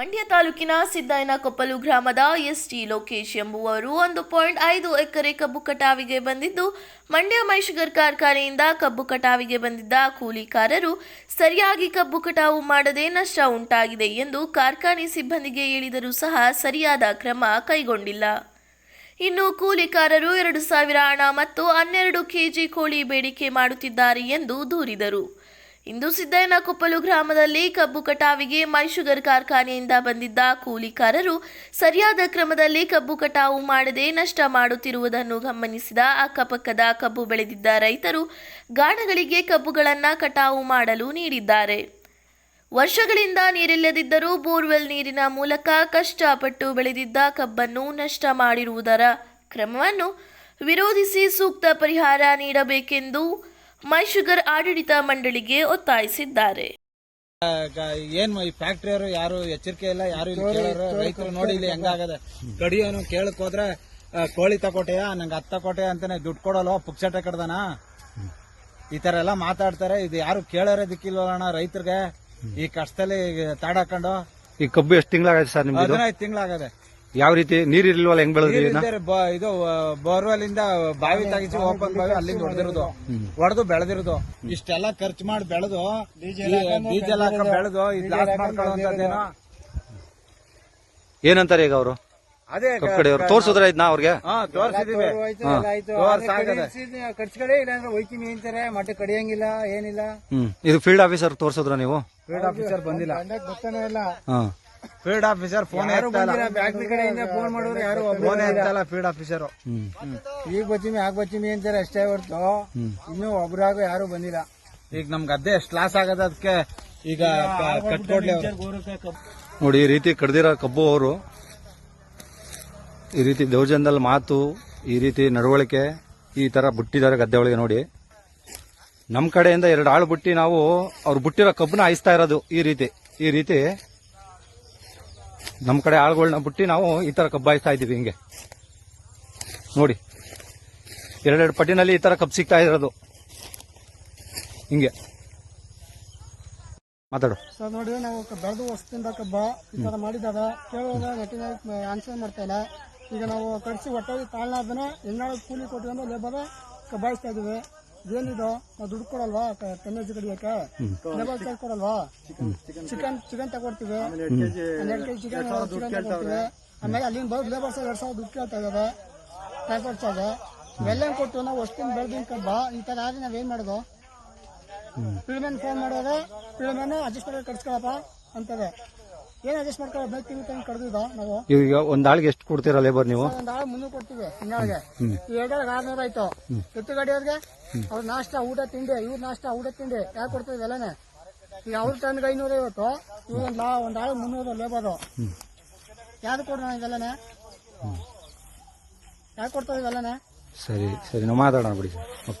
ಮಂಡ್ಯ ತಾಲೂಕಿನ ಸಿದ್ದಯ್ಯನಕೊಪ್ಪಲು ಗ್ರಾಮದ ಎಸ್ಟಿ ಲೋಕೇಶ್ ಎಂಬುವರು ಒಂದು ಪಾಯಿಂಟ್ ಐದು ಎಕರೆ ಕಬ್ಬು ಕಟಾವಿಗೆ ಬಂದಿದ್ದು, ಮಂಡ್ಯ ಮೈಶುಗರ್ ಕಾರ್ಖಾನೆಯಿಂದ ಕಬ್ಬು ಕಟಾವಿಗೆ ಬಂದಿದ್ದ ಕೂಲಿಕಾರರು ಸರಿಯಾಗಿ ಕಬ್ಬು ಕಟಾವು ಮಾಡದೆ ನಷ್ಟ ಉಂಟಾಗಿದೆ ಎಂದು ಕಾರ್ಖಾನೆ ಸಿಬ್ಬಂದಿಗೆ ಹೇಳಿದರೂ ಸಹ ಸರಿಯಾದ ಕ್ರಮ ಕೈಗೊಂಡಿಲ್ಲ. ಇನ್ನು ಕೂಲಿಕಾರರು ಎರಡು ಸಾವಿರ ಹಣ ಮತ್ತು ಹನ್ನೆರಡು ಕೆಜಿ ಕೋಳಿ ಬೇಡಿಕೆ ಮಾಡುತ್ತಿದ್ದಾರೆ ಎಂದು ದೂರಿದರು. ಇಂದು ಸಿದ್ದಯ್ಯನಕೊಪ್ಪಲು ಗ್ರಾಮದಲ್ಲಿ ಕಬ್ಬು ಕಟಾವಿಗೆ ಮೈಶುಗರ್ ಕಾರ್ಖಾನೆಯಿಂದ ಬಂದಿದ್ದ ಕೂಲಿಕಾರರು ಸರಿಯಾದ ಕ್ರಮದಲ್ಲಿ ಕಬ್ಬು ಕಟಾವು ಮಾಡದೆ ನಷ್ಟ ಮಾಡುತ್ತಿರುವುದನ್ನು ಗಮನಿಸಿದ ಅಕ್ಕಪಕ್ಕದ ಕಬ್ಬು ಬೆಳೆದಿದ್ದ ರೈತರು ಗಾಣಗಳಿಗೆ ಕಬ್ಬುಗಳನ್ನು ಕಟಾವು ಮಾಡಲು ನೀಡಿದ್ದಾರೆ. ವರ್ಷಗಳಿಂದ ನೀರಿಲ್ಲದಿದ್ದರೂ ಬೋರ್ವೆಲ್ ನೀರಿನ ಮೂಲಕ ಕಷ್ಟಪಟ್ಟು ಬೆಳೆದಿದ್ದ ಕಬ್ಬನ್ನು ನಷ್ಟ ಮಾಡಿರುವುದರ ಕ್ರಮವನ್ನು ವಿರೋಧಿಸಿ ಸೂಕ್ತ ಪರಿಹಾರ ನೀಡಬೇಕೆಂದು ಮೈಶುಗರ್ ಆಡಳಿತ ಮಂಡಳಿಗೆ ಒತ್ತಾಯಿಸಿದ್ದಾರೆ. ಏನು ಈ ಫ್ಯಾಕ್ಟ್ರಿಯವರು ಯಾರು ಎಚ್ಚರಿಕೆ ಇಲ್ಲ ಯಾರು ಇಲ್ಲಿ ಕೇಳೋರು? ರೈತರು ನೋಡಿ ಇಲ್ಲಿ ಹೆಂಗಾಗದೆ ಕಡಿಯೋನು ಕೇಳಕ್ ಹೋದ್ರೆ ಕೋಳಿ ತಕೋಟೆಯ ನಂಗೆ ಹತ್ತ ತಕೋಟೆ ಅಂತಾನೆ ದುಡ್ಡು ಕೊಡಲ್ಲ ಪುಕ್ಸಟೆ ಕಡ್ದನ ಈ ತರ ಎಲ್ಲ ಮಾತಾಡ್ತಾರೆ. ಇದು ಯಾರು ಕೇಳೋರೇ ದಿಕ್ಕಿಲ್ವಲ್ಲ ರೈತರಿಗೆ? ಈ ಕಷ್ಟದಲ್ಲಿ ತಾಡಾಕೊಂಡು ಈ ಕಬ್ಬು ಎಷ್ಟು ತಿಂಗಳಾಗೈತೆ ಸರ್ ನಿಮ್ಗೆ ಹದಿನೈದು ತಿಂಗಳಾಗದೆ ಯಾವ ರೀತಿ ನೀರಿಲ್ವಲ್ಲ ಹೆಂಗ್ ಬೆಳೆದ್ರಿ ಇದನ್ನ? ನೀರಿಲ್ದೇ ಬ- ಇದು ಬೋರ್ವೆಲ್ ಇಂದ ಬಾವಿ ತೆಗಿಸಿ ಓಪನ್ ಬಾವಿ ಅಲ್ಲಿಂದ ಹೊಡೆದಿರೋದು. ಹೊಡೆದು ಬೆಳೆದಿರೋದು. ಇಷ್ಟೆಲ್ಲ ಖರ್ಚು ಮಾಡಿ ಬೆಳೆದು ಡೀಸೆಲ್ ಹಾಕ ಬೆಳೆದು ಇದು ಲಾಸ್ ಮಾಡ್ಕೊಳ್ಳುವಂತದ್ದೇನೋ ಏನಂತಾರೆ ಈಗ ಅವರು? ಅದೇ ಕಬ್ಬು ಕಡೆಯವರು. ತೋರ್ಸಿದ್ರ ಅವ್ರಿಗೆ? ಹಾ ತೋರ್ಸಿದೀವಿ ತೋರ್ಸಾಗದೆ ಕಡ್ಸ್ಕಡೆ ಇಲ್ಲಾಂದ್ರೆ ಒಯ್ತೀನಿ ಅಂತಾರೆ. ಮಟ್ಟ ಕಡಿಯಂಗಿಲ್ಲ ಏನಿಲ್ಲ. ಹ್ಮ್. ಇದು ಫೀಲ್ಡ್ ಆಫೀಸರ್ ತೋರ್ಸಿದ್ರ ನೀವು? ಫೀಲ್ಡ್ ಆಫೀಸರ್ ಬಂದಿಲ್ಲ. ಗೊತ್ತಾನೆ ಇಲ್ಲ. ಹಾ. ಫೀಲ್ಡ್ ಆಫೀಸರ್ ಫೋನ್ ಫ್ಯಾಕ್ಟ್ರಿ ಕಡೆಯಿಂದ ಫೋನ್ ಮಾಡಿದ್ರೆ ಯಾರು ಫೋನ್ ಎತ್ತಲ್ಲ ಫೀಲ್ಡ್ ಆಫೀಸರ್ ಈಗ ಬಚ್ಚಿಮಿ ಆಗ ಬಚ್ಚಿಮಿ ಅಂತಾರೆ ಅಷ್ಟೇ ಹೊರತು. ಇನ್ನು ಒಬ್ರಾಗ ಯಾರು ಬಂದಿಲ್ಲ. ಈಗ ನಮ್ಗೆ ಅದೇ ಎಷ್ಟು ಲಾಸ್ ಆಗದ ಅದಕ್ಕೆ ಈಗ ಕಟ್ಕೊಡ್ಲಿ ನೋಡಿ ಈ ರೀತಿ ಕಡ್ದಿರೋ ಕಬ್ಬು ಅವರು ಈ ರೀತಿ ದೌರ್ಜನ್ಯದಲ್ಲಿ ಮಾತು ಈ ರೀತಿ ನಡವಳಿಕೆ ಈ ತರ ಬಿಟ್ಟಿದ್ದಾರೆ ಗದ್ದೆ ಒಳಗೆ ನೋಡಿ. ನಮ್ಮ ಕಡೆಯಿಂದ ಎರಡು ಆಳು ಬಿಟ್ಟು ನಾವು ಅವ್ರು ಬಿಟ್ಟಿರೋ ಕಬ್ಬನ್ನ ಹಾಯಿಸ್ತಾ ಇರೋದು ಈ ರೀತಿ. ಈ ರೀತಿ ನಮ್ ಕಡೆ ಆಳುಗಳನ್ನ ಬಿಟ್ಟು ನಾವು ಈ ತರ ಕಬ್ಬಾಯಿಸ್ತಾ ಇದ್ದೀವಿ ಹಿಂಗೆ. ನೋಡಿ, ಎರಡೆರಡು ಪಟ್ಟಿನಲ್ಲಿ ಈ ತರ ಕಬ್ ಸಿಗ್ತಾ ಇರೋದು. ಹಿಂಗೆ. ಮಾತಾಡು. ಸರ್, ನೋಡಿ, ನಾವು ಬೆಳೆದು ವರ್ಷದಿಂದ ಕಬ್ಬ ಈ ತರ ಮಾಡಿದಾಗ ಕೇಳುವಾಗ ಆನ್ಸರ್ ಮಾಡ್ತಾ ಇಲ್ಲ. ಈಗ ನಾವು ಕಡಿಸಿ ಒಟ್ಟಾಗಿ ತಾಳ್ನಾದನೆ ಹೆಣ್ಣಾಳು ಕೂಲಿ ಕೊಟ್ಕೊಂಡು ಲೇಬರ್ ಕಬ್ಬಾಯಿಸ್ತಾ ಇದೀವಿ ಏನಿದು? ನಾವು ದುಡ್ಡು ಕೊಡಲ್ವಾ? ಟೆನ್ನೇಜ್ ಕಡಿಯಕ್ಕೆ? ಡಬಲ್ ಚಾರ್ಜ್ ಕೊಡಲ್ವಾ? ಚಿಕನ್ ಚಿಕನ್ ತಗೊಡ್ತೀವಿ. ಹನ್ನೆರಡು ಕೆಜಿ ಚಿಕನ್ ಚಿಕನ್ ತಗೊಡ್ತೀವಿ. ಆಮೇಲೆ ಅಲ್ಲಿಂದ ಬರೋದು ಲೇಬರ್ಸ್ ಎರಡು ಸಾವಿರ ದುಡ್ಡು ಕೇಳ್ತಾ ಇದಾವೆ ಟ್ರಾನ್ಸ್ಪೋರ್ಟ್ ಚಾರ್ಜ್ ಇವೆಲ್ಲ ಕೊಟ್ಟು ನಾವು ಅಷ್ಟಿನ ಬೆಳೆದಿನ ಕಬ್ಬ? ಈ ತರ ಆದ್ರೆ ನಾವೇನು ಮಾಡೋದು? ಪಿಳಿಮೆನ್ ಫೋನ್ ಮಾಡೋದು ಪಿಳಿಮೆನ್ ಅಡ್ಜಸ್ಟ್ ಮಾಡಿ ಕಟ್ಸ್ಕೊಳಪ್ಪ ಅಂತದೆ. ಏನ್ ಅಡ್ಜಸ್ಟ್ ಮಾಡ್ಕೊಳ್ಳೋ? ಹದಿನೈದು ತಿಂಗಳು ತಂದು ನಾವು? ಈಗ ಒಂದ್ ಆಳಿಗೆ ಎಷ್ಟು ಕೊಡ್ತೀರ ಲೇಬರ್ ನೀವು? ಒಂದ್ ಆಳು ಮುನ್ನೂರು ಕೊಡ್ತೀವಿ ತಿಂಗಳಿಗೆ ಎರಡಾಳಿಗೆ ಆರ್ನೂರ ಆಯ್ತು. ಎತ್ತು ಗಾಡಿಯವ್ರಿಗೆ ಅವ್ರ ನಾಷ್ಟ ಊಟ ತಿಂಡಿ ಇವ್ರ ನಾಷ್ಟ ಊಟ ತಿಂಡಿ ಯಾಕೆ ಕೊಡ್ತೀವಿ ಎಲ್ಲನೇ ಈಗ ಅವ್ರ ಟನ್ಗೆ ಐನೂರ ಐವತ್ತು ಇವ್ರ ಒಂದ್ ಆಳು ಮುನ್ನೂರು ಲೇಬರು ಯಾರು ಕೊಡೋಣ ಇದೆಲ್ಲನೇ ಯಾಕೆ ಕೊಡ್ತಾ ಇವೆಲ್ಲನೇ ಸರಿ ಸರಿ ನಾವು ಮಾತಾಡೋಣ ಬಿಡಿ ಸರ್. ಓಕೆ.